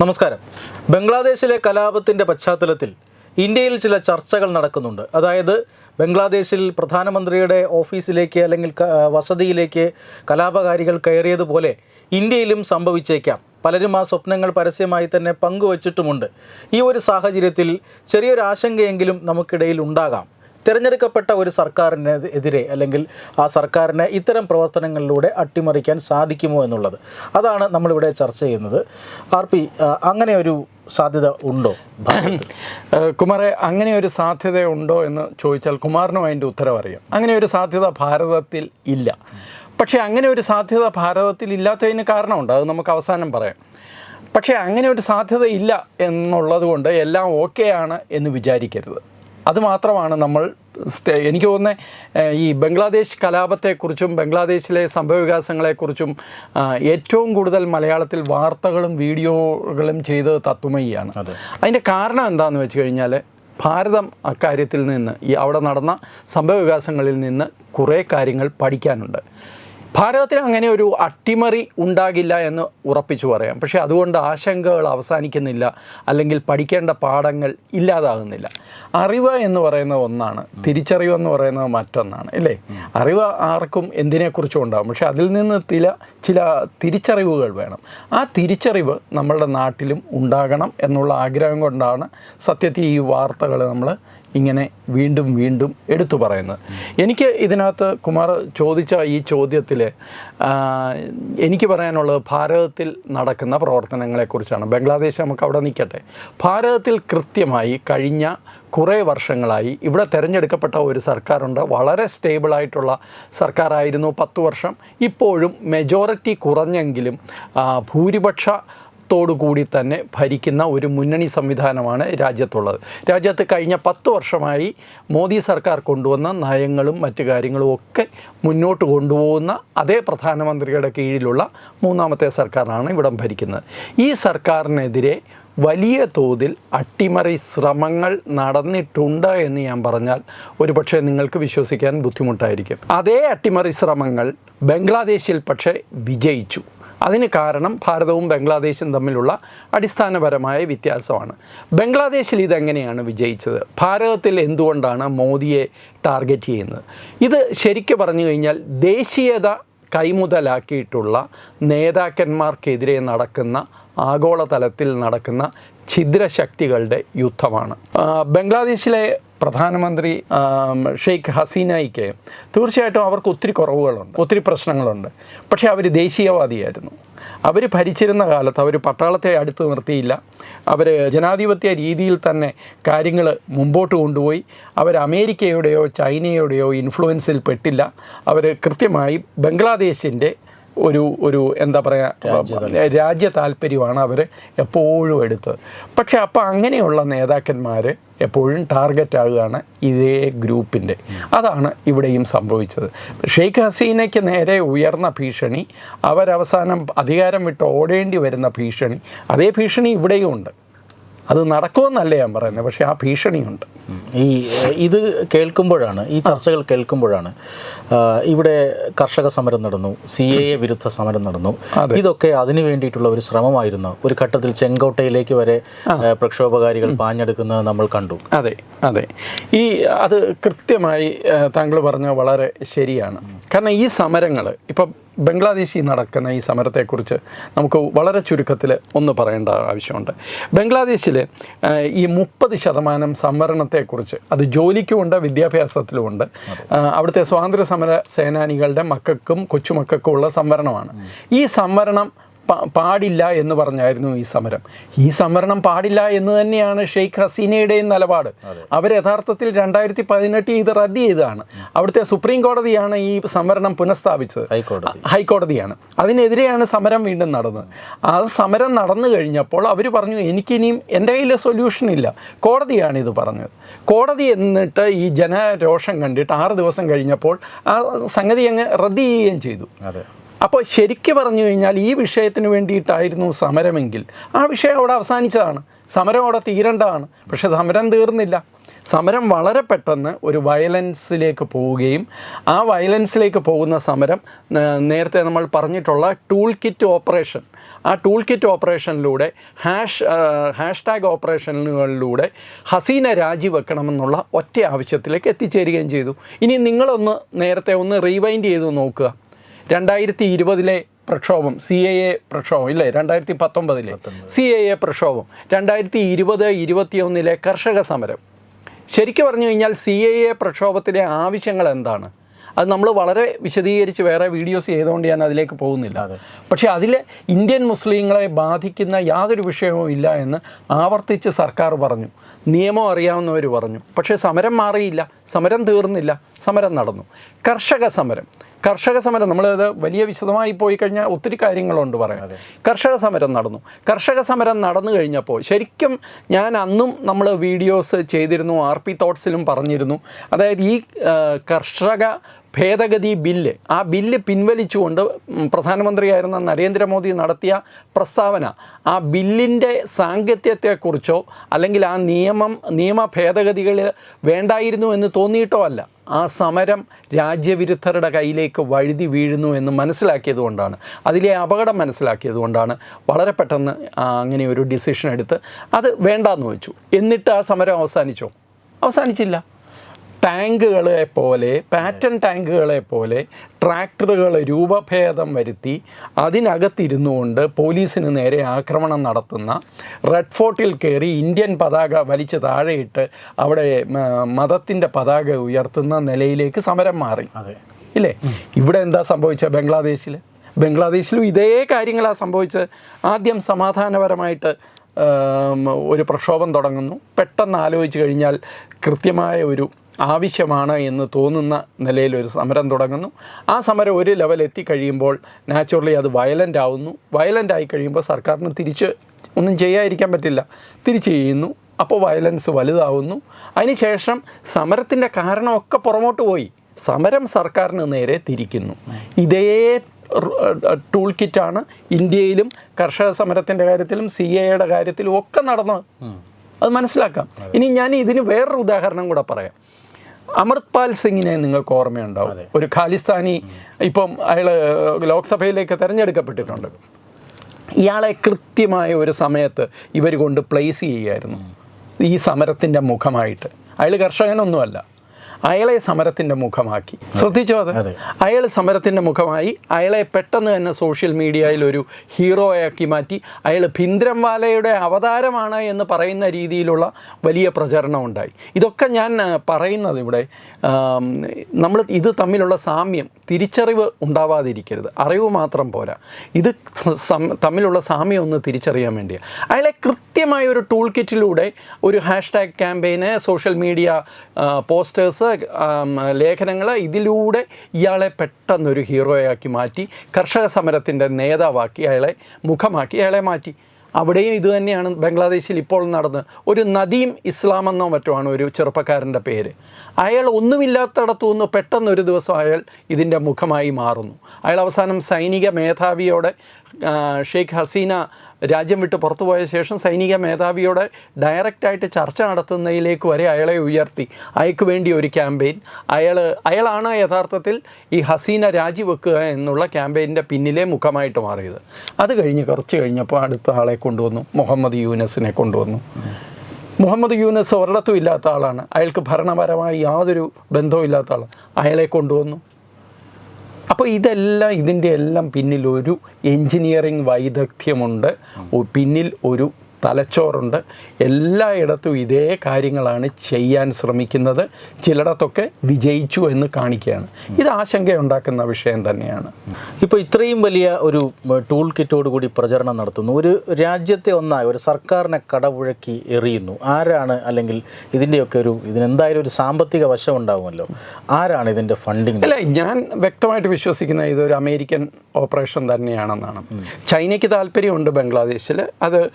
നമസ്കാരം. ബംഗ്ലാദേശിലെ കലാപത്തിന്റെ പശ്ചാത്തലത്തിൽ ഇന്ത്യയിൽ ചില ചർച്ചകൾ നടക്കുന്നുണ്ട്. അതായത് ബംഗ്ലാദേശിൽ പ്രധാനമന്ത്രിയുടെ ഓഫീസിലേക്ക് അല്ലെങ്കിൽ വസതിയിലേക്ക് കലാപകാരികൾ കയറിയതുപോലെ ഇന്ത്യയിലും സംഭവിച്ചേക്കാം. പലരും ആ സ്വപ്നങ്ങൾ പരസ്യമായി തന്നെ പങ്കുവച്ചിട്ടുമുണ്ട്. ഈ ഒരു സാഹചര്യത്തിൽ ചെറിയൊരു ആശങ്കയെങ്കിലും നമുക്കിടയിൽ ഉണ്ടാകാം. തിരഞ്ഞെടുക്കപ്പെട്ട ഒരു സർക്കാരിന് എതിരെ അല്ലെങ്കിൽ ആ സർക്കാരിനെ ഇത്തരം പ്രവർത്തനങ്ങളിലൂടെ അട്ടിമറിക്കാൻ സാധിക്കുമോ എന്നുള്ളത്. അതാണ് നമ്മളിവിടെ ചർച്ച ചെയ്യുന്നത്. ആർ പി അങ്ങനെ ഒരു സാധ്യത ഉണ്ടോ? കുമാറെ അങ്ങനെ ഒരു സാധ്യത ഉണ്ടോ എന്ന് ചോദിച്ചാൽ കുമാറിനും അതിന്റെ ഉത്തരം അറിയാം. അങ്ങനെ ഒരു സാധ്യത ഭാരതത്തിൽ ഇല്ല. പക്ഷേ അങ്ങനെ ഒരു സാധ്യത ഭാരതത്തിൽ ഇല്ലാത്തതിന് കാരണമുണ്ട്. അത് നമുക്ക് അവസാനം പറയാം. പക്ഷേ അങ്ങനെ ഒരു സാധ്യത ഇല്ല എന്നുള്ളത് കൊണ്ട് എല്ലാം ഓക്കെയാണ് എന്ന് വിചാരിക്കരുത്. അതുമാത്രമാണ് നമ്മൾ എനിക്ക് തോന്നുന്നത് ഈ ബംഗ്ലാദേശ് കലാപത്തെക്കുറിച്ചും ബംഗ്ലാദേശിലെ സംഭവവികാസങ്ങളെക്കുറിച്ചും ഏറ്റവും കൂടുതൽ മലയാളത്തിൽ വാർത്തകളും വീഡിയോകളും ചെയ്തത് തത്വമയിയാണ് അതെ. അതിന്റെ കാരണം എന്താണെന്ന് വെച്ച് കഴിഞ്ഞാൽ ഭാരതം അക്കാര്യത്തിൽ നിന്ന് ഈ അവിടെ നടന്ന സംഭവവികാസങ്ങളിൽ നിന്ന് കുറേ കാര്യങ്ങൾ പഠിക്കാനുണ്ട് ഭാരതത്തിൽ അങ്ങനെ ഒരു അട്ടിമറി ഉണ്ടാകില്ല എന്ന് ഉറപ്പിച്ചു പറയാം. പക്ഷേ അതുകൊണ്ട് ആശങ്കകൾ അവസാനിക്കുന്നില്ല. അല്ലെങ്കിൽ പഠിക്കേണ്ട പാഠങ്ങൾ ഇല്ലാതാകുന്നില്ല. അറിവ് എന്ന് പറയുന്ന ഒന്നാണ്. തിരിച്ചറിവ് എന്ന് പറയുന്നത് മറ്റൊന്നാണ്. അല്ലേ? അറിവ് ആർക്കും എന്തിനെക്കുറിച്ചും ഉണ്ടാകും. പക്ഷേ അതിൽ നിന്ന് ചില ചില തിരിച്ചറിവുകൾ വേണം. ആ തിരിച്ചറിവ് നമ്മളുടെ നാട്ടിലും ഉണ്ടാകണം എന്നുള്ള ആഗ്രഹം കൊണ്ടാണ് സത്യത്തിൽ ഈ വാർത്തകൾ നമ്മൾ ഇങ്ങനെ വീണ്ടും വീണ്ടും എടുത്തു പറയുന്നത് എനിക്ക് ഇതിനകത്ത് കുമാർ ചോദിച്ച ഈ ചോദ്യത്തിൽ എനിക്ക് പറയാനുള്ളത് ഭാരതത്തിൽ നടക്കുന്ന പ്രവർത്തനങ്ങളെക്കുറിച്ചാണ്. ബംഗ്ലാദേശ് നമുക്ക് അവിടെ നിൽക്കട്ടെ. ഭാരതത്തിൽ കൃത്യമായി കഴിഞ്ഞ കുറേ വർഷങ്ങളായി ഇവിടെ തിരഞ്ഞെടുക്കപ്പെട്ട ഒരു സർക്കാരുണ്ട്. വളരെ സ്റ്റേബിളായിട്ടുള്ള സർക്കാരായിരുന്നു പത്ത് വർഷം. ഇപ്പോഴും മെജോറിറ്റി കുറഞ്ഞെങ്കിലും ഭൂരിപക്ഷ ത്തോടുകൂടി തന്നെ ഭരിക്കുന്ന ഒരു മുന്നണി സംവിധാനമാണ് രാജ്യത്തുള്ളത്. രാജ്യത്ത് കഴിഞ്ഞ പത്ത് വർഷമായി മോദി സർക്കാർ കൊണ്ടുവന്ന നയങ്ങളും മറ്റു കാര്യങ്ങളും ഒക്കെ മുന്നോട്ട് കൊണ്ടുപോകുന്ന അതേ പ്രധാനമന്ത്രിയുടെ കീഴിലുള്ള മൂന്നാമത്തെ സർക്കാരാണ് ഇവിടം ഭരിക്കുന്നത്. ഈ സർക്കാരിനെതിരെ വലിയ തോതിൽ അട്ടിമറി ശ്രമങ്ങൾ നടന്നിട്ടുണ്ട് എന്ന് ഞാൻ പറഞ്ഞാൽ ഒരുപക്ഷെ നിങ്ങൾക്ക് വിശ്വസിക്കാൻ ബുദ്ധിമുട്ടായിരിക്കും. അതേ അട്ടിമറി ശ്രമങ്ങൾ ബംഗ്ലാദേശിൽ പക്ഷേ വിജയിച്ചു. അതിന് കാരണം ഭാരതവും ബംഗ്ലാദേശും തമ്മിലുള്ള അടിസ്ഥാനപരമായ വ്യത്യാസമാണ്. ബംഗ്ലാദേശിൽ ഇതെങ്ങനെയാണ് വിജയിച്ചത്? ഭാരതത്തിൽ എന്തുകൊണ്ടാണ് മോദിയെ ടാർഗറ്റ് ചെയ്യുന്നത്? ഇത് ശരിക്കും പറഞ്ഞു കഴിഞ്ഞാൽ ദേശീയത കൈമുതലാക്കിയിട്ടുള്ള നേതാക്കന്മാർക്കെതിരെ നടക്കുന്ന ആഗോളതലത്തിൽ നടക്കുന്ന ഛിദ്രശക്തികളുടെ യുദ്ധമാണ്. ബംഗ്ലാദേശിലെ പ്രധാനമന്ത്രി ഷെയ്ഖ് ഹസീനയ്ക്ക് തീർച്ചയായിട്ടും അവർക്ക് ഒത്തിരി കുറവുകളുണ്ട് ഒത്തിരി പ്രശ്നങ്ങളുണ്ട്. പക്ഷേ അവർ ദേശീയവാദിയായിരുന്നു. അവർ ഭരിച്ചിരുന്ന കാലത്ത് അവർ പട്ടാളത്തെ അടുത്ത് നിർത്തിയില്ല. അവർ ജനാധിപത്യ രീതിയിൽ തന്നെ കാര്യങ്ങൾ മുമ്പോട്ട് കൊണ്ടുപോയി. അവർ അമേരിക്കയുടെയോ ചൈനയുടെയോ ഇൻഫ്ലുവൻസിൽ പെട്ടില്ല. അവർ കൃത്യമായി ബംഗ്ലാദേശിന്റെ ഒരു ഒരു എന്താ പറയുക രാജ്യ താല്പര്യമാണ് അവർ എപ്പോഴും എടുത്തത്. പക്ഷേ അപ്പോൾ അങ്ങനെയുള്ള നേതാക്കന്മാർ എപ്പോഴും ടാർഗറ്റ് ആകുകയാണ് ഇതേ ഗ്രൂപ്പിന്റെ. അതാണ് ഇവിടെയും സംഭവിച്ചത്. ഷെയ്ഖ് ഹസീനയ്ക്ക് നേരെ ഉയർന്ന ഭീഷണി അവരവസാനം അധികാരം വിട്ട് ഓടേണ്ടി വരുന്ന ഭീഷണി അതേ ഭീഷണി ഇവിടെയും ഉണ്ട് അത് നടക്കുമെന്നല്ല ഞാൻ പറയുന്നത് പക്ഷേ ആ ഭീഷണിയുണ്ട്. ഈ ഇത് കേൾക്കുമ്പോഴാണ് ഈ ചർച്ചകൾ കേൾക്കുമ്പോഴാണ് ഇവിടെ കർഷക സമരം നടന്നു സി എ എ വിരുദ്ധ സമരം നടന്നു. ഇതൊക്കെ അതിനു വേണ്ടിയിട്ടുള്ള ഒരു ശ്രമമായിരുന്നു. ഒരു ഘട്ടത്തിൽ ചെങ്കോട്ടയിലേക്ക് വരെ പ്രക്ഷോഭകാരികൾ പാഞ്ഞെടുക്കുന്നത് നമ്മൾ കണ്ടു. അതെ അതെ. ഈ അത് കൃത്യമായി താങ്കൾ പറഞ്ഞ വളരെ ശരിയാണ്. കാരണം ഈ സമരങ്ങൾ ഇപ്പം ബംഗ്ലാദേശിൽ നടക്കുന്ന ഈ സമരത്തെക്കുറിച്ച് നമുക്ക് വളരെ ചുരുക്കത്തിൽ ഒന്ന് പറയേണ്ട ആവശ്യമുണ്ട്. ബംഗ്ലാദേശിൽ ഈ മുപ്പത് ശതമാനം സംവരണത്തെക്കുറിച്ച് അത് ജോലിക്കുമുണ്ട് വിദ്യാഭ്യാസത്തിലുമുണ്ട്. അവിടുത്തെ സ്വാതന്ത്ര്യ സമര സേനാനികളുടെ മക്കൾക്കും കൊച്ചുമക്കൾക്കും ഉള്ള സംവരണമാണ്. ഈ സംവരണം പാടില്ല എന്ന് പറഞ്ഞായിരുന്നു ഈ സമരം. ഈ സമരണം പാടില്ല എന്ന് തന്നെയാണ് ഷെയ്ഖ് ഹസീനയുടെയും നിലപാട്. അവർ യഥാർത്ഥത്തിൽ രണ്ടായിരത്തി പതിനെട്ടിൽ ഇത് റദ്ദ് ചെയ്തതാണ്. അവിടുത്തെ സുപ്രീം കോടതിയാണ് ഈ സമരണം പുനഃസ്ഥാപിച്ചത്. ഹൈക്കോടതി. ഹൈക്കോടതിയാണ്. അതിനെതിരെയാണ് സമരം വീണ്ടും നടന്നത്. ആ സമരം നടന്നു കഴിഞ്ഞപ്പോൾ അവർ പറഞ്ഞു എനിക്കിനിയും എന്റെ കയ്യിൽ സൊല്യൂഷൻ ഇല്ല. കോടതിയാണ് ഇത് പറഞ്ഞത്. കോടതി എന്നിട്ട് ഈ ജനരോഷം കണ്ടിട്ട് ആറ് ദിവസം കഴിഞ്ഞപ്പോൾ ആ സംഗതി അങ്ങ് റദ്ദ് ചെയ്യുകയും ചെയ്തു. അപ്പോൾ ശരിക്കും പറഞ്ഞു കഴിഞ്ഞാൽ ഈ വിഷയത്തിന് വേണ്ടിയിട്ടായിരുന്നു സമരമെങ്കിൽ. ആ വിഷയം അവിടെ അവസാനിച്ചതാണ്. സമരം അവിടെ തീരേണ്ടതാണ്. പക്ഷേ സമരം തീർന്നില്ല. സമരം വളരെ പെട്ടെന്ന് ഒരു വയലൻസിലേക്ക് പോവുകയും ആ വയലൻസിലേക്ക് പോകുന്ന സമരം നേരത്തെ നമ്മൾ പറഞ്ഞിട്ടുള്ള ടൂൾ കിറ്റ് ഓപ്പറേഷൻ ആ ടൂൾ കിറ്റ് ഓപ്പറേഷനിലൂടെ ഹാഷ് ഹാഷ്ടാഗ് ഓപ്പറേഷനുകളിലൂടെ ഹസീന രാജിവെക്കണമെന്നുള്ള ഒറ്റ ആവശ്യത്തിലേക്ക് എത്തിച്ചേരുകയും ചെയ്തു. ഇനി നിങ്ങളൊന്ന് നേരത്തെ ഒന്ന് റീവൈൻഡ് ചെയ്ത് നോക്കുക. രണ്ടായിരത്തി ഇരുപതിലെ പ്രക്ഷോഭം സി എ എ പ്രക്ഷോഭം ഇല്ലേ? രണ്ടായിരത്തി പത്തൊമ്പതിലെ സി എ എ പ്രക്ഷോഭം രണ്ടായിരത്തി ഇരുപത് ഇരുപത്തിയൊന്നിലെ കർഷക സമരം. ശരിക്കും പറഞ്ഞു കഴിഞ്ഞാൽ സി എ എ പ്രക്ഷോഭത്തിലെ ആവശ്യങ്ങൾ എന്താണ്? അത് നമ്മൾ വളരെ വിശദീകരിച്ച് വേറെ വീഡിയോസ് ചെയ്തുകൊണ്ട് ഞാൻ അതിലേക്ക് പോകുന്നില്ല. പക്ഷേ അതിൽ ഇന്ത്യൻ മുസ്ലിങ്ങളെ ബാധിക്കുന്ന യാതൊരു വിഷയവും ഇല്ല എന്ന് ആവർത്തിച്ച് സർക്കാർ പറഞ്ഞു. നിയമം അറിയാവുന്നവർ പറഞ്ഞു. പക്ഷേ സമരം മാറിയില്ല. സമരം തീർന്നില്ല. സമരം നടന്നു. കർഷക സമരം. കർഷക സമരം നമ്മളത് വലിയ വിശദമായി പോയി കഴിഞ്ഞാൽ ഒത്തിരി കാര്യങ്ങളുണ്ട് പറയാൻ. കർഷക സമരം നടന്നു. കർഷക സമരം നടന്നു കഴിഞ്ഞപ്പോൾ ശരിക്കും ഞാൻ അന്നും നമ്മൾ വീഡിയോസ് ചെയ്തിരുന്നു ആർ പി തോട്ട്സിലും പറഞ്ഞിരുന്നു. അതായത് ഈ കർഷക ഭേദഗതി ബില്ല്. ആ ബില്ല് പിൻവലിച്ചുകൊണ്ട് പ്രധാനമന്ത്രിയായിരുന്ന നരേന്ദ്രമോദി നടത്തിയ പ്രസ്താവന ആ ബില്ലിന്റെ സാങ്കത്യത്തെക്കുറിച്ചോ അല്ലെങ്കിൽ ആ നിയമം നിയമ ഭേദഗതികൾ വേണ്ടായിരുന്നു എന്ന് തോന്നിയിട്ടോ അല്ല. ആ സമരം രാജ്യവിരുദ്ധരുടെ കയ്യിലേക്ക് വഴുതി വീഴുന്നു എന്ന് മനസ്സിലാക്കിയതുകൊണ്ടാണ് അതിലെ അപകടം മനസ്സിലാക്കിയത് കൊണ്ടാണ് വളരെ പെട്ടെന്ന് അങ്ങനെ ഒരു ഡിസിഷൻ എടുത്ത് അത് വേണ്ടാന്ന് വെച്ചു. എന്നിട്ട് ആ സമരം അവസാനിച്ചോ? അവസാനിച്ചില്ല. ടാങ്കുകളെ പോലെ പാറ്റേൺ ടാങ്കുകളെ പോലെ ട്രാക്ടറുകൾ രൂപഭേദം വരുത്തി അതിനകത്തിരുന്നു കൊണ്ട് പോലീസിന് നേരെ ആക്രമണം നടത്തുന്ന റെഡ് ഫോർട്ടിൽ കയറി ഇന്ത്യൻ പതാക വലിച്ച് താഴെയിട്ട് അവിടെ മതത്തിന്റെ പതാക ഉയർത്തുന്ന നിലയിലേക്ക് സമരം മാറി. അതെ. ഇല്ലേ? ഇവിടെ എന്താ സംഭവിച്ചത് ബംഗ്ലാദേശിൽ? ബംഗ്ലാദേശിലും ഇതേ കാര്യങ്ങളാണ് സംഭവിച്ചത്. ആദ്യം സമാധാനപരമായിട്ട് ഒരു പ്രക്ഷോഭം തുടങ്ങുന്നു. പെട്ടെന്ന് ആലോചിച്ച് കഴിഞ്ഞാൽ കൃത്യമായ ഒരു ആവശ്യമാണ് എന്ന് തോന്നുന്ന നിലയിൽ ഒരു സമരം തുടങ്ങുന്നു. ആ സമരം ഒരു ലെവൽ എത്തിക്കഴിയുമ്പോൾ നാച്ചുറലി അത് വയലന്റ് ആവുന്നു. വയലന്റ് ആയി കഴിയുമ്പോൾ സർക്കാരിന് തിരിച്ച് ഒന്നും ചെയ്യാതിരിക്കാൻ പറ്റില്ല. തിരിച്ച് ചെയ്യുന്നു. അപ്പോൾ വയലൻസ് വലുതാവുന്നു. അതിനുശേഷം സമരത്തിന്റെ കാരണമൊക്കെ പുറമോട്ട് പോയി. സമരം സർക്കാരിന് നേരെ തിരിക്കുന്നു. ഇതേ ടൂൾ കിറ്റാണ് ഇന്ത്യയിലും കർഷക സമരത്തിന്റെ കാര്യത്തിലും സി എയുടെ കാര്യത്തിലും ഒക്കെ നടന്നത്. അത് മനസ്സിലാക്കാം. ഇനി ഞാൻ ഇതിന് വേറൊരു ഉദാഹരണം കൂടെ പറയാം. അമൃത്പാൽ സിംഗിനെ നിങ്ങൾക്ക് ഓർമ്മയുണ്ടാവും. ഒരു ഖാലിസ്ഥാനി ഇപ്പം അയാൾ ലോക്സഭയിലേക്ക് തിരഞ്ഞെടുക്കപ്പെട്ടിട്ടുണ്ട്. ഇയാളെ കൃത്യമായ ഒരു സമയത്ത് ഇവർ കൊണ്ട് പ്ലേസ് ചെയ്യുമായിരുന്നു ഈ സമരത്തിന്റെ മുഖമായിട്ട്. അയാൾ കർഷകനൊന്നുമല്ല. അയാളെ സമരത്തിന്റെ മുഖമാക്കി. ശ്രദ്ധിച്ചോ അത്. അയാൾ സമരത്തിന്റെ മുഖമായി. അയാളെ പെട്ടെന്ന് തന്നെ സോഷ്യൽ മീഡിയയിൽ ഒരു ഹീറോയാക്കി മാറ്റി. അയാൾ ഭിന്ദ്രംവാലയുടെ അവതാരമാണ് എന്ന് പറയുന്ന രീതിയിലുള്ള വലിയ പ്രചരണം ഉണ്ടായി. ഇതൊക്കെ ഞാൻ പറയുന്നത് ഇവിടെ നമ്മൾ ഇത് തമ്മിലുള്ള സാമ്യം തിരിച്ചറിവ് ഉണ്ടാവാതിരിക്കരുത്. അറിവ് മാത്രം പോരാ. ഇത് തമ്മിലുള്ള സാമ്യം ഒന്ന് തിരിച്ചറിയാൻ വേണ്ടിയാണ് അയാളെ കൃത്യമായ ഒരു ടൂൾ കിറ്റിലൂടെ ഒരു hashtag campaign social media posters ലേഖനങ്ങൾ ഇതിലൂടെ ഇയാളെ പെട്ടെന്നൊരു ഹീറോയാക്കി മാറ്റി കർഷക സമരത്തിന്റെ നേതാവാക്കി അയാളെ മുഖമാക്കി അയാളെ മാറ്റി. അവിടെയും ഇതുതന്നെയാണ് ബംഗ്ലാദേശിൽ ഇപ്പോൾ നടന്ന് ഒരു നദീം ഇസ്ലാം എന്നോ മറ്റോ ആണ് ഒരു ചെറുപ്പക്കാരന്റെ പേര്. അയാൾ ഒന്നുമില്ലാത്തടത്തു നിന്ന് പെട്ടെന്ന് ഒരു ദിവസം അയാൾ ഇതിന്റെ മുഖമായി മാറുന്നു. അയാൾ അവസാനം സൈനിക മേധാവിയോടെ ഷെയ്ഖ് ഹസീന രാജ്യം വിട്ട് പുറത്തുപോയ ശേഷം സൈനിക മേധാവിയോടെ ഡയറക്റ്റായിട്ട് ചർച്ച നടത്തുന്നതിലേക്ക് വരെ അയാളെ ഉയർത്തി. അയാൾക്ക് വേണ്ടി ഒരു ക്യാമ്പയിൻ. അയാൾ അയാളാണ് യഥാർത്ഥത്തിൽ ഈ ഹസീന രാജിവെക്കുക എന്നുള്ള ക്യാമ്പയിന്റെ പിന്നിലെ മുഖമായിട്ട് മാറിയത്. അത് കഴിഞ്ഞ് കുറച്ച് കഴിഞ്ഞപ്പോൾ അടുത്ത ആളെ കൊണ്ടുവന്നു. മുഹമ്മദ് യൂനസിനെ കൊണ്ടുവന്നു. മുഹമ്മദ് യൂനസ് ഒരിടത്തും ഇല്ലാത്ത ആളാണ്. അയാൾക്ക് ഭരണപരമായി യാതൊരു ബന്ധവും ഇല്ലാത്ത ആളാണ്. അയാളെ കൊണ്ടുവന്നു. അപ്പോൾ ഇതെല്ലാം ഇതിന്റെ എല്ലാം പിന്നിൽ ഒരു എൻജിനീയറിംഗ് വൈദഗ്ധ്യമുണ്ട് പിന്നിൽ ഒരു തലച്ചോറുണ്ട്. എല്ലായിടത്തും ഇതേ കാര്യങ്ങളാണ് ചെയ്യാൻ ശ്രമിക്കുന്നത്. ചിലയിടത്തൊക്കെ വിജയിച്ചു എന്ന് കാണിക്കുകയാണ്. ഇത് ആശങ്കയുണ്ടാക്കുന്ന വിഷയം തന്നെയാണ്. ഇപ്പോൾ ഇത്രയും വലിയ ഒരു ടൂൾ കിറ്റോട് കൂടി പ്രചരണം നടത്തുന്നു. ഒരു രാജ്യത്തെ ഒന്നായി ഒരു സർക്കാരിനെ കടപുഴക്കി എറിയുന്നു. ആരാണ് അല്ലെങ്കിൽ ഇതിന്റെയൊക്കെ ഒരു ഇതിനെന്തായാലും ഒരു സാമ്പത്തിക വശം ഉണ്ടാവുമല്ലോ. ആരാണ് ഇതിന്റെ ഫണ്ടിങ് അല്ല ഞാൻ വ്യക്തമായിട്ട് വിശ്വസിക്കുന്ന ഇതൊരു അമേരിക്കൻ ഓപ്പറേഷൻ തന്നെയാണെന്നാണ്. ചൈനയ്ക്ക് താല്പര്യമുണ്ട് ബംഗ്ലാദേശിൽ അത്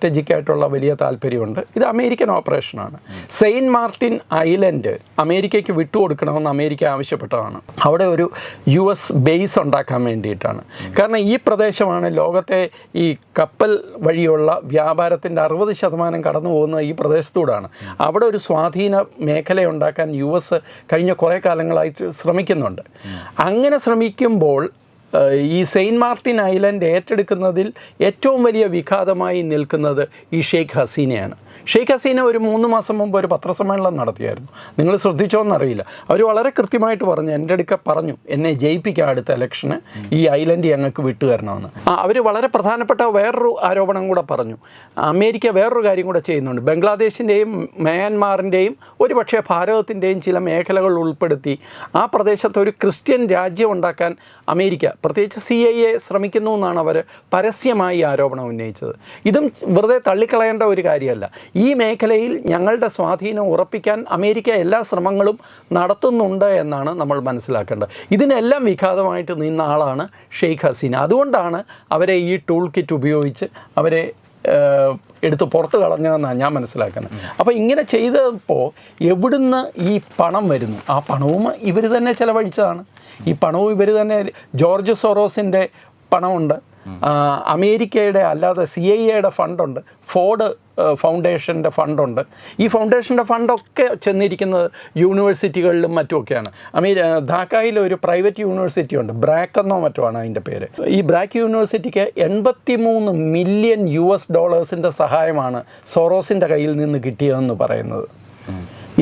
സ്ട്രാറ്റജിക് ആയിട്ടുള്ള വലിയ താല്പര്യമുണ്ട്. ഇത് അമേരിക്കൻ ഓപ്പറേഷനാണ്. സെയിന്റ് മാർട്ടിൻ ഐലൻഡ് അമേരിക്കയ്ക്ക് വിട്ടുകൊടുക്കണമെന്ന് അമേരിക്ക ആവശ്യപ്പെട്ടതാണ്. അവിടെ ഒരു യു എസ് ബേസ് ഉണ്ടാക്കാൻ വേണ്ടിയിട്ടാണ്. കാരണം ഈ പ്രദേശമാണ് ലോകത്തെ ഈ കപ്പൽ വഴിയുള്ള വ്യാപാരത്തിന്റെ അറുപത് ശതമാനം കടന്നു പോകുന്ന ഈ പ്രദേശത്തൂടാണ്. അവിടെ ഒരു സ്വാധീന മേഖല ഉണ്ടാക്കാൻ യു എസ് കഴിഞ്ഞ കുറേ കാലങ്ങളായിട്ട് ശ്രമിക്കുന്നുണ്ട്. അങ്ങനെ ശ്രമിക്കുമ്പോൾ ഈ സെയിന്റ് മാർട്ടിൻ ഐലൻഡ് ഏറ്റെടുക്കുന്നതിൽ ഏറ്റവും വലിയ വിഘാതമായി നിൽക്കുന്നത് ഈ ഷെയ്ഖ് ഹസീനയാണ്. ഷെയ്ഖ് ഹസീന ഒരു മൂന്ന് മാസം മുമ്പ് ഒരു പത്രസമ്മേളനം നടത്തിയായിരുന്നു. നിങ്ങൾ ശ്രദ്ധിച്ചോന്നറിയില്ല. അവർ വളരെ കൃത്യമായിട്ട് പറഞ്ഞു എന്റെ അടുക്ക പറഞ്ഞു എന്നെ ജയിപ്പിക്കുക അടുത്ത ഇലക്ഷന് ഈ ഐലൻഡ് ഞങ്ങൾക്ക് വിട്ടുതരണമെന്ന്. തരണമെന്ന് അവർ വളരെ പ്രധാനപ്പെട്ട വേറൊരു ആരോപണം കൂടെ പറഞ്ഞു. അമേരിക്ക വേറൊരു കാര്യം കൂടെ ചെയ്യുന്നുണ്ട്. ബംഗ്ലാദേശിന്റെയും മ്യാൻമാറിന്റെയും ഒരു പക്ഷേ ഭാരതത്തിന്റെയും ചില മേഖലകൾ ഉൾപ്പെടുത്തി ആ പ്രദേശത്ത് ഒരു ക്രിസ്ത്യൻ രാജ്യം ഉണ്ടാക്കാൻ അമേരിക്ക പ്രത്യേകിച്ച് സി ഐ എ ശ്രമിക്കുന്നു എന്നാണ് അവർ പരസ്യമായി ആരോപണം ഉന്നയിച്ചത്. ഇതും വെറുതെ തള്ളിക്കളയേണ്ട ഒരു കാര്യമല്ല. ഈ മേഖലയിൽ ഞങ്ങളുടെ സ്വാധീനം ഉറപ്പിക്കാൻ അമേരിക്ക എല്ലാ ശ്രമങ്ങളും നടത്തുന്നുണ്ട് എന്നാണ് നമ്മൾ മനസ്സിലാക്കേണ്ടത്. ഇതിനെല്ലാം വിഘാതമായിട്ട് നിന്ന ആളാണ് ഷെയ്ഖ് ഹസീന. അതുകൊണ്ടാണ് അവരെ ഈ ടൂൾ കിറ്റ് ഉപയോഗിച്ച് അവരെ എടുത്ത് പുറത്ത് കളഞ്ഞതെന്നാണ് ഞാൻ മനസ്സിലാക്കുന്നത്. അപ്പോൾ ഇങ്ങനെ ചെയ്തപ്പോൾ എവിടുന്ന് ഈ പണം വരുന്നു? ആ പണവും ഇവർ തന്നെ ചിലവഴിച്ചതാണ്. ഈ പണവും ഇവർ തന്നെ ജോർജ് സൊറോസിന്റെ പണമുണ്ട്. അമേരിക്കയുടെ അല്ലാതെ സി ഐ എയുടെ ഫണ്ടുണ്ട്. ഫോർഡ് ഫൗണ്ടേഷന്റെ ഫണ്ടുണ്ട്. ഈ ഫൗണ്ടേഷന്റെ ഫണ്ടൊക്കെ ചെന്നിരിക്കുന്നത് യൂണിവേഴ്സിറ്റികളിലും മറ്റുമൊക്കെയാണ്. അമീ ധാക്കായിൽ ഒരു പ്രൈവറ്റ് യൂണിവേഴ്സിറ്റി ഉണ്ട്. ബ്രാക്ക് എന്നോ മറ്റോ ആണ് അതിന്റെ പേര്. ഈ ബ്രാക്ക് യൂണിവേഴ്സിറ്റിക്ക് എൺപത്തി മൂന്ന് മില്യൺ യു എസ് ഡോളേഴ്സിന്റെ സഹായമാണ് സൊറോസിന്റെ കയ്യിൽ നിന്ന് കിട്ടിയതെന്ന് പറയുന്നത്.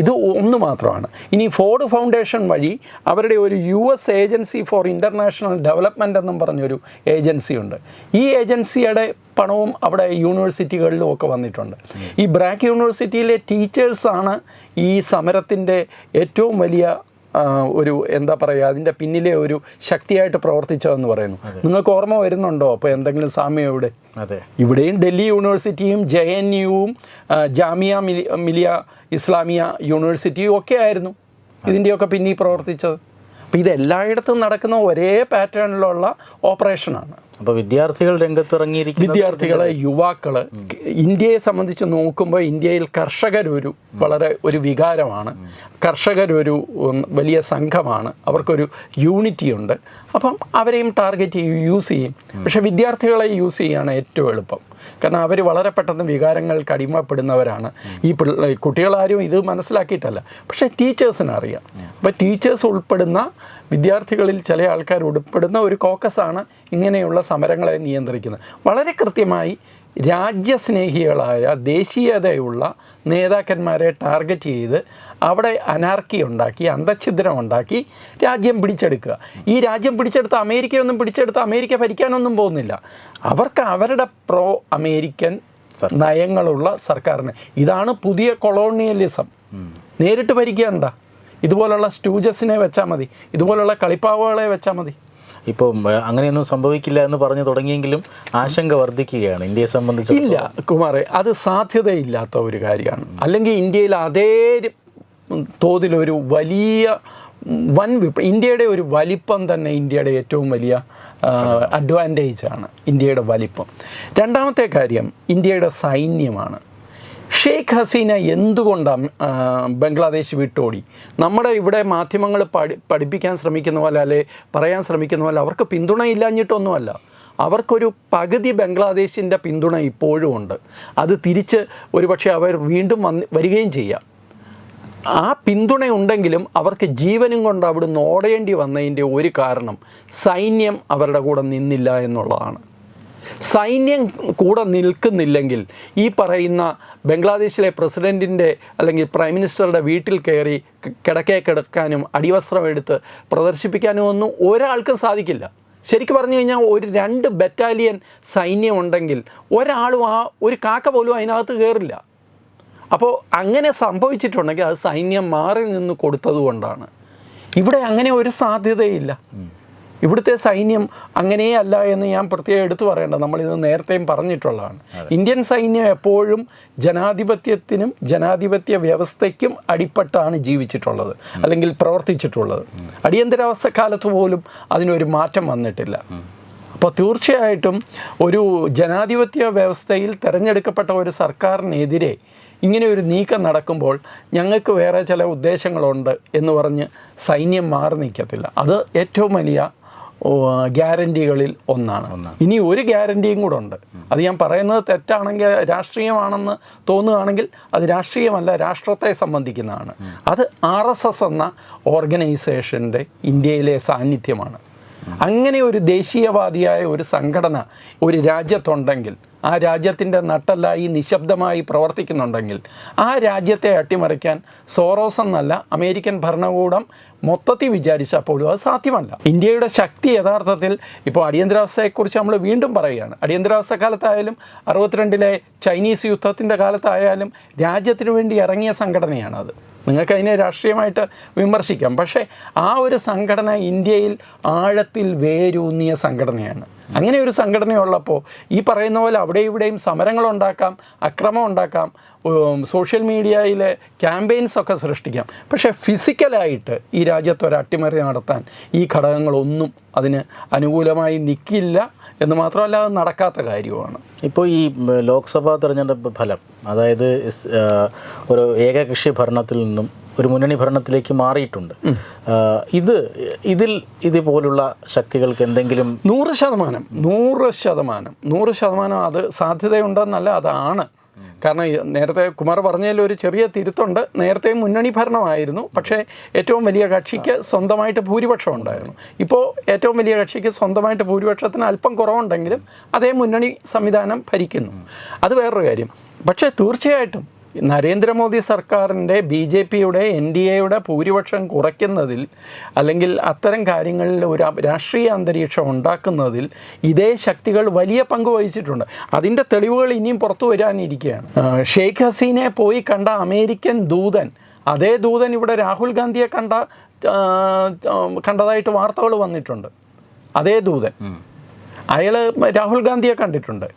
ഇത് ഒന്ന് മാത്രമാണ്. ഇനി ഫോർഡ് ഫൗണ്ടേഷൻ വഴി അവരുടെ ഒരു U S agency for international development എന്നും പറഞ്ഞൊരു ഏജൻസി ഉണ്ട്. ഈ ഏജൻസിയുടെ പണവും അവിടെ യൂണിവേഴ്സിറ്റികളിലും ഒക്കെ വന്നിട്ടുണ്ട്. ഈ ബ്രാക്ക് യൂണിവേഴ്സിറ്റിയിലെ ടീച്ചേഴ്സാണ് ഈ സമരത്തിന്റെ ഏറ്റവും വലിയ ഒരു എന്താ പറയുക അതിന്റെ പിന്നിലെ ഒരു ശക്തിയായിട്ട് പ്രവർത്തിച്ചതെന്ന് പറയുന്നു. നിങ്ങൾക്ക് ഓർമ്മ വരുന്നുണ്ടോ? അപ്പോൾ എന്തെങ്കിലും സാമ്യം ഇവിടെ അതെ. ഇവിടെയും ഡൽഹി യൂണിവേഴ്സിറ്റിയും ജെ എൻ യുവും ജാമിയ മിലി മിലിയ ഇസ്ലാമിയ യൂണിവേഴ്സിറ്റിയും ഒക്കെ ആയിരുന്നു ഇതിന്റെയൊക്കെ പിന്നിൽ പ്രവർത്തിച്ചത്. അപ്പോൾ ഇതെല്ലായിടത്തും നടക്കുന്ന ഒരേ പാറ്റേണിലുള്ള ഓപ്പറേഷനാണ് അപ്പോൾ വിദ്യാർത്ഥികൾ രംഗത്തിറങ്ങിയിരിക്കുന്നു വിദ്യാർത്ഥികളെ യുവാക്കൾ ഇന്ത്യയെ സംബന്ധിച്ച് നോക്കുമ്പോൾ ഇന്ത്യയിൽ കർഷകരൊരു വളരെ ഒരു വികാരമാണ്. കർഷകരൊരു വലിയ സംഘമാണ്. അവർക്കൊരു യൂണിറ്റി ഉണ്ട് അപ്പം അവരെയും ടാർഗറ്റ് യൂസ് ചെയ്യും. പക്ഷെ വിദ്യാർത്ഥികളെ യൂസ് ചെയ്യുകയാണ് ഏറ്റവും എളുപ്പം. കാരണം അവർ വളരെ പെട്ടെന്ന് വികാരങ്ങൾക്ക് അടിമപ്പെടുന്നവരാണ്. ഈ കുട്ടികളാരും ഇത് മനസ്സിലാക്കിയിട്ടല്ല. പക്ഷേ ടീച്ചേഴ്സിന് അറിയാം. അപ്പോൾ ടീച്ചേഴ്സ് ഉൾപ്പെടുന്ന വിദ്യാർത്ഥികളിൽ ചില ആൾക്കാർ ഉൾപ്പെടുന്ന ഒരു കോക്കസാണ് ഇങ്ങനെയുള്ള സമരങ്ങളെ നിയന്ത്രിക്കുന്നത്. വളരെ കൃത്യമായി രാജ്യസ്നേഹികളായ ദേശീയതയുള്ള നേതാക്കന്മാരെ ടാർഗറ്റ് ചെയ്ത് അവിടെ അനാർക്കി ഉണ്ടാക്കി അന്തഛിദ്രം ഉണ്ടാക്കി രാജ്യം പിടിച്ചെടുക്കുക. ഈ രാജ്യം പിടിച്ചെടുത്ത അമേരിക്കയൊന്നും പിടിച്ചെടുത്ത അമേരിക്ക ഭരിക്കാനൊന്നും പോകുന്നില്ല. അവർക്ക് അവരുടെ പ്രോ അമേരിക്കൻ നയങ്ങളുള്ള സർക്കാരിന് ഇതാണ് പുതിയ കൊളോണിയലിസം. നേരിട്ട് ഭരിക്കണ്ട ഇതുപോലുള്ള സ്റ്റൂജസിനെ വെച്ചാൽ മതി. ഇതുപോലുള്ള കളിപ്പാവകളെ വെച്ചാൽ മതി. ഇപ്പോൾ അങ്ങനെയൊന്നും സംഭവിക്കില്ല എന്ന് പറഞ്ഞു തുടങ്ങിയെങ്കിലും ആശങ്ക വർദ്ധിക്കുകയാണ് ഇന്ത്യയെ സംബന്ധിച്ച് ഇല്ല കുമാറെ അത് സാധ്യതയില്ലാത്ത ഒരു കാര്യമാണ്. അല്ലെങ്കിൽ ഇന്ത്യയിൽ അതേ തോതിലൊരു വലിയ വൻ വിപ്ലവം ഇന്ത്യയുടെ ഒരു വലിപ്പം തന്നെ ഇന്ത്യയുടെ ഏറ്റവും വലിയ അഡ്വാന്റേജാണ് ഇന്ത്യയുടെ വലിപ്പം. രണ്ടാമത്തെ കാര്യം ഇന്ത്യയുടെ സൈന്യമാണ്. ഷെയ്ഖ് ഹസീന എന്തുകൊണ്ടാണ് ബംഗ്ലാദേശ് വിട്ടോടി? നമ്മുടെ ഇവിടെ മാധ്യമങ്ങൾ പഠി പഠിപ്പിക്കാൻ ശ്രമിക്കുന്ന പോലെ അല്ലെ പറയാൻ ശ്രമിക്കുന്ന പോലെ അവർക്ക് പിന്തുണയില്ലാഞ്ഞിട്ടൊന്നുമല്ല. അവർക്കൊരു പകുതി ബംഗ്ലാദേശിന്റെ പിന്തുണ ഇപ്പോഴും ഉണ്ട്. അത് തിരിച്ച് ഒരുപക്ഷെ അവർ വീണ്ടും വന്ന് വരികയും ചെയ്യാം. ആ പിന്തുണ ഉണ്ടെങ്കിലും അവർക്ക് ജീവനും കൊണ്ട് അവിടുന്ന് ഓടേണ്ടി വന്നതിന്റെ ഒരു കാരണം സൈന്യം അവരുടെ കൂടെ നിന്നില്ല എന്നുള്ളതാണ്. സൈന്യം കൂടെ നിൽക്കുന്നില്ലെങ്കിൽ ഈ പറയുന്ന ബംഗ്ലാദേശിലെ പ്രസിഡന്റിന്റെ അല്ലെങ്കിൽ പ്രൈം മിനിസ്റ്ററുടെ വീട്ടിൽ കയറി കിടക്കേ കിടക്കെ കിടക്കാനും അടിവസ്ത്രം എടുത്ത് പ്രദർശിപ്പിക്കാനും ഒന്നും ഒരാൾക്കും സാധിക്കില്ല. ശരിക്കും പറഞ്ഞു കഴിഞ്ഞാൽ ഒരു രണ്ട് ബറ്റാലിയൻ സൈന്യം ഉണ്ടെങ്കിൽ ഒരാളും ആ ഒരു കാക്ക പോലും അതിനകത്ത് കയറില്ല അപ്പോൾ അങ്ങനെ സംഭവിച്ചിട്ടുണ്ടെങ്കിൽ അത് സൈന്യം മാറി നിന്ന് കൊടുത്തതുകൊണ്ടാണ്. ഇവിടെ അങ്ങനെ ഒരു സാധ്യതയില്ല. ഇവിടുത്തെ സൈന്യം അങ്ങനെയല്ല എന്ന് ഞാൻ പ്രത്യേകം എടുത്തു പറയേണ്ട നമ്മളിത് നേരത്തെയും പറഞ്ഞിട്ടുള്ളതാണ്. ഇന്ത്യൻ സൈന്യം എപ്പോഴും ജനാധിപത്യത്തിനും ജനാധിപത്യ വ്യവസ്ഥയ്ക്കും അടിപ്പെട്ടാണ് ജീവിച്ചിട്ടുള്ളത്. അല്ലെങ്കിൽ പ്രവർത്തിച്ചിട്ടുള്ളത്. അടിയന്തരാവസ്ഥ കാലത്ത് പോലും അതിനൊരു മാറ്റം വന്നിട്ടില്ല. അപ്പോൾ തീർച്ചയായിട്ടും ഒരു ജനാധിപത്യ വ്യവസ്ഥയിൽ തിരഞ്ഞെടുക്കപ്പെട്ട ഒരു സർക്കാരിനെതിരെ ഇങ്ങനെ ഒരു നീക്കം നടക്കുമ്പോൾ ഞങ്ങൾക്ക് വേറെ ചില ഉദ്ദേശങ്ങളുണ്ട് എന്ന് പറഞ്ഞ് സൈന്യം മാറി നിൽക്കത്തില്ല. അത് ഏറ്റവും വലിയ ഗ്യാരണ്ടികളിൽ ഒന്നാണ്. ഇനി ഒരു ഗ്യാരണ്ടിയും കൂടെ ഉണ്ട്. അത് ഞാൻ പറയുന്നത് തെറ്റാണെങ്കിൽ രാഷ്ട്രീയമാണെന്ന് തോന്നുകയാണെങ്കിൽ അത് രാഷ്ട്രീയമല്ല രാഷ്ട്രത്തെ സംബന്ധിക്കുന്നതാണ്. അത് ആർ എസ് എസ് എന്ന ഓർഗനൈസേഷന്റെ ഇന്ത്യയിലെ സാന്നിധ്യമാണ്. അങ്ങനെ ഒരു ദേശീയവാദിയായ ഒരു സംഘടന ഒരു രാജ്യത്തുണ്ടെങ്കിൽ ആ രാജ്യത്തിന്റെ നട്ടല്ലായി നിശബ്ദമായി പ്രവർത്തിക്കുന്നുണ്ടെങ്കിൽ ആ രാജ്യത്തെ അട്ടിമറിക്കാൻ സോറോസ് എന്നല്ല അമേരിക്കൻ ഭരണകൂടം മൊത്തത്തിൽ വിചാരിച്ചാൽ പോലും അത് സാധ്യമല്ല. ഇന്ത്യയുടെ ശക്തി യഥാർത്ഥത്തിൽ ഇപ്പോൾ അടിയന്തരാവസ്ഥയെക്കുറിച്ച് നമ്മൾ വീണ്ടും പറയുകയാണ്. അടിയന്തരാവസ്ഥ കാലത്തായാലും അറുപത്തിരണ്ടിലെ ചൈനീസ് യുദ്ധത്തിന്റെ കാലത്തായാലും രാജ്യത്തിനു വേണ്ടി ഇറങ്ങിയ സംഘടനയാണത്. നിങ്ങൾക്ക് അതിനെ രാഷ്ട്രീയമായിട്ട് വിമർശിക്കാം. പക്ഷേ ആ ഒരു സംഘടന ഇന്ത്യയിൽ ആഴത്തിൽ വേരൂന്നിയ സംഘടനയാണ്. അങ്ങനെ ഒരു സംഘടനയുള്ളപ്പോൾ ഈ പറയുന്ന പോലെ അവിടെ ഇവിടെയും സമരങ്ങൾ ഉണ്ടാക്കാം അക്രമം ഉണ്ടാക്കാം സോഷ്യൽ മീഡിയയിൽ ക്യാമ്പയിൻസ് ഒക്കെ സൃഷ്ടിക്കാം. പക്ഷേ ഫിസിക്കലായിട്ട് ഈ രാജ്യത്ത് ഒരു അട്ടിമറി നടത്താൻ ഈ ഘടകങ്ങളൊന്നും അതിന് അനുകൂലമായി നിൽക്കില്ല എന്ന് മാത്രമല്ല അത് നടക്കാത്ത കാര്യമാണ് ഇപ്പോൾ ഈ ലോക്സഭാ തെരഞ്ഞെടുപ്പ് ഫലം അതായത് ഒരു ഏകകക്ഷി ഭരണത്തിൽ നിന്നും ഒരു മുന്നണി ഭരണത്തിലേക്ക് മാറിയിട്ടുണ്ട്. ഇത് ഇതിൽ ഇതുപോലുള്ള ശക്തികൾക്ക് എന്തെങ്കിലും നൂറ് ശതമാനം നൂറ് ശതമാനം നൂറ് ശതമാനം അത് സാധ്യതയുണ്ടെന്നല്ല അതാണ്. കാരണം നേരത്തെ കുമാർ പറഞ്ഞതിൽ ഒരു ചെറിയ തിരുത്തുണ്ട്. നേരത്തെ മുന്നണി ഭരണമായിരുന്നു. പക്ഷേ ഏറ്റവും വലിയ കക്ഷിക്ക് സ്വന്തമായിട്ട് ഭൂരിപക്ഷം ഉണ്ടായിരുന്നു. ഇപ്പോൾ ഏറ്റവും വലിയ കക്ഷിക്ക് സ്വന്തമായിട്ട് ഭൂരിപക്ഷത്തിന് അല്പം കുറവുണ്ടെങ്കിലും അതേ മുന്നണി സംവിധാനം ഭരിക്കുന്നു. അത് വേറൊരു കാര്യം. പക്ഷേ തീർച്ചയായിട്ടും നരേന്ദ്രമോദി സർക്കാരിന്റെ ബി ജെ പിയുടെ എൻ ഡി എയുടെ ഭൂരിപക്ഷം കുറയ്ക്കുന്നതിൽ അല്ലെങ്കിൽ അത്തരം കാര്യങ്ങളിൽ ഒരു രാഷ്ട്രീയ അന്തരീക്ഷം ഉണ്ടാക്കുന്നതിൽ ഇതേ ശക്തികൾ വലിയ പങ്ക് വഹിച്ചിട്ടുണ്ട്. അതിന്റെ തെളിവുകൾ ഇനിയും പുറത്തു വരാനിരിക്കുകയാണ്. ഷെയ്ഖ് ഹസീനെ പോയി കണ്ട അമേരിക്കൻ ദൂതൻ അതേ ദൂതൻ ഇവിടെ രാഹുൽ ഗാന്ധിയെ കണ്ട കണ്ടതായിട്ട് വാർത്തകൾ വന്നിട്ടുണ്ട്. അതേ ദൂതൻ. അയാൾ രാഹുൽ ഗാന്ധിയെ കണ്ടിട്ടുണ്ട്.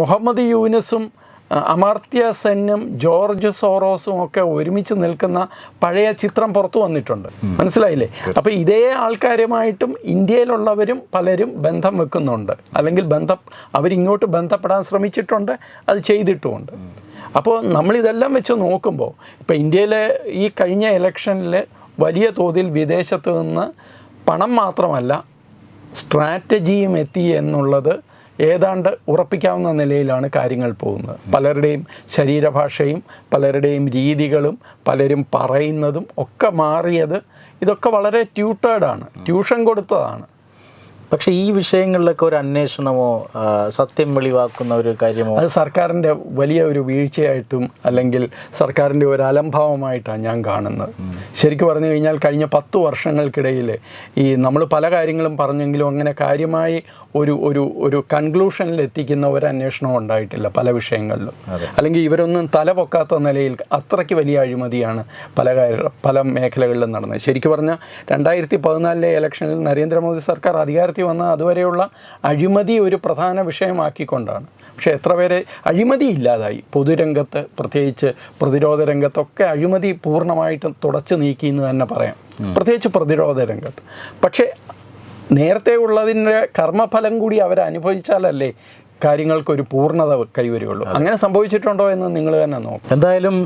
മുഹമ്മദ് യൂനസും അമർത്യ സെന്നും ജോർജ് സോറോസും ഒക്കെ ഒരുമിച്ച് നിൽക്കുന്ന പഴയ ചിത്രം പുറത്തു വന്നിട്ടുണ്ട്. മനസ്സിലായില്ലേ? അപ്പോൾ ഇതേ ആൾക്കാരുമായിട്ടും ഇന്ത്യയിലുള്ളവരും പലരും ബന്ധം വെക്കുന്നുണ്ട്. അല്ലെങ്കിൽ ബന്ധം അവരിങ്ങോട്ട് ബന്ധപ്പെടാൻ ശ്രമിച്ചിട്ടുണ്ട് അത് ചെയ്തിട്ടുമുണ്ട്. അപ്പോൾ നമ്മളിതെല്ലാം വെച്ച് നോക്കുമ്പോൾ ഇപ്പോൾ ഇന്ത്യയിലെ ഈ കഴിഞ്ഞ ഇലക്ഷനിൽ വലിയ തോതിൽ വിദേശത്ത് നിന്ന് പണം മാത്രമല്ല സ്ട്രാറ്റജിയും എത്തി എന്നുള്ളത് ഏതാണ്ട് ഉറപ്പിക്കാവുന്ന നിലയിലാണ് കാര്യങ്ങൾ പോകുന്നത്. പലരുടെയും ശരീരഭാഷയും പലരുടെയും രീതികളും പലരും പറയുന്നതും ഒക്കെ മാറിയത് ഇതൊക്കെ വളരെ ട്യൂട്ടേഡാണ് ട്യൂഷൻ കൊടുത്തതാണ്. പക്ഷേ ഈ വിഷയങ്ങളിലൊക്കെ ഒരു അന്വേഷണമോ സത്യം വെളിവാക്കുന്ന ഒരു കാര്യമോ? അത് സർക്കാരിന്റെ വലിയ ഒരു വീഴ്ചയായിട്ടും അല്ലെങ്കിൽ സർക്കാരിന്റെ ഒരു അലംഭാവമായിട്ടാണ് ഞാൻ കാണുന്നത്. ശരിക്കും പറഞ്ഞു കഴിഞ്ഞാൽ കഴിഞ്ഞ പത്ത് വർഷങ്ങൾക്കിടയിൽ ഈ നമ്മൾ പല കാര്യങ്ങളും പറഞ്ഞെങ്കിലും അങ്ങനെ കാര്യമായി ഒരു ഒരു ഒരു കൺക്ലൂഷനിൽ എത്തിക്കുന്ന ഒരു അന്വേഷണവും ഉണ്ടായിട്ടില്ല പല വിഷയങ്ങളിലും. അല്ലെങ്കിൽ ഇവരൊന്നും തല പൊക്കാത്ത നിലയിൽ അത്രയ്ക്ക് വലിയ അഴിമതിയാണ് പല കാര്യ- പല മേഖലകളിലും നടന്നത്. ശരിക്കും പറഞ്ഞാൽ രണ്ടായിരത്തി പതിനാലിലെ ഇലക്ഷനിൽ നരേന്ദ്രമോദി സർക്കാർ അധികാരത്തിൽ വന്ന അതുവരെയുള്ള അഴിമതി ഒരു പ്രധാന വിഷയമാക്കിക്കൊണ്ടാണ്. പക്ഷേ എത്ര പേരെ അഴിമതി ഇല്ലാതായി. പൊതുരംഗത്ത് പ്രത്യേകിച്ച് പ്രതിരോധ രംഗത്തൊക്കെ അഴിമതി പൂർണമായിട്ടും തുടച്ചു നീക്കി എന്ന് തന്നെ പറയാം. പ്രത്യേകിച്ച് പ്രതിരോധ രംഗത്ത്. പക്ഷേ നേരത്തെ ഉള്ളതിന്റെ കർമ്മഫലം കൂടി അവരനുഭവിച്ചാലല്ലേ കാര്യങ്ങൾക്കൊരു പൂർണത കൈവരികയുള്ളൂ. അങ്ങനെ സംഭവിച്ചിട്ടുണ്ടോ എന്ന് നിങ്ങൾ തന്നെ നോക്കും. എന്തായാലും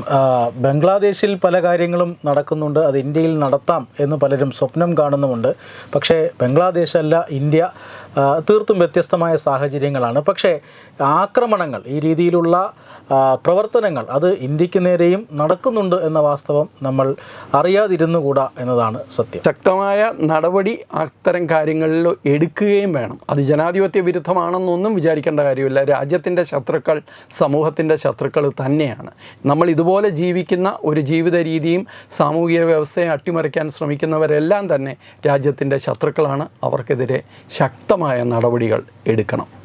ബംഗ്ലാദേശിൽ പല കാര്യങ്ങളും നടക്കുന്നുണ്ട്. അത് ഇന്ത്യയിൽ നടത്താം എന്ന് പലരും സ്വപ്നം കാണുന്നുമുണ്ട്. പക്ഷേ ബംഗ്ലാദേശല്ല ഇന്ത്യ തീർത്തും വ്യത്യസ്തമായ സാഹചര്യങ്ങളാണ്. പക്ഷേ ആക്രമണങ്ങൾ ഈ രീതിയിലുള്ള പ്രവർത്തനങ്ങൾ അത് ഇന്ത്യയ്ക്ക് നേരെയും നടക്കുന്നുണ്ട് എന്ന വാസ്തവം നമ്മൾ അറിയാതിരുന്നുകൂടാ എന്നതാണ് സത്യം. ശക്തമായ നടപടി അത്തരം കാര്യങ്ങളിൽ എടുക്കുകയും വേണം. അത് ജനാധിപത്യ വിരുദ്ധമാണെന്നൊന്നും വിചാരിക്കേണ്ട കാര്യമില്ല. രാജ്യത്തിന്റെ ശത്രുക്കൾ സമൂഹത്തിന്റെ ശത്രുക്കൾ തന്നെയാണ്. നമ്മൾ ഇതുപോലെ ജീവിക്കുന്ന ഒരു ജീവിത രീതിയും സാമൂഹിക വ്യവസ്ഥയെ അട്ടിമറിക്കാൻ ശ്രമിക്കുന്നവരെല്ലാം തന്നെ രാജ്യത്തിന്റെ ശത്രുക്കളാണ്. അവർക്കെതിരെ ശക്തമായ നടപടികൾ എടുക്കണം.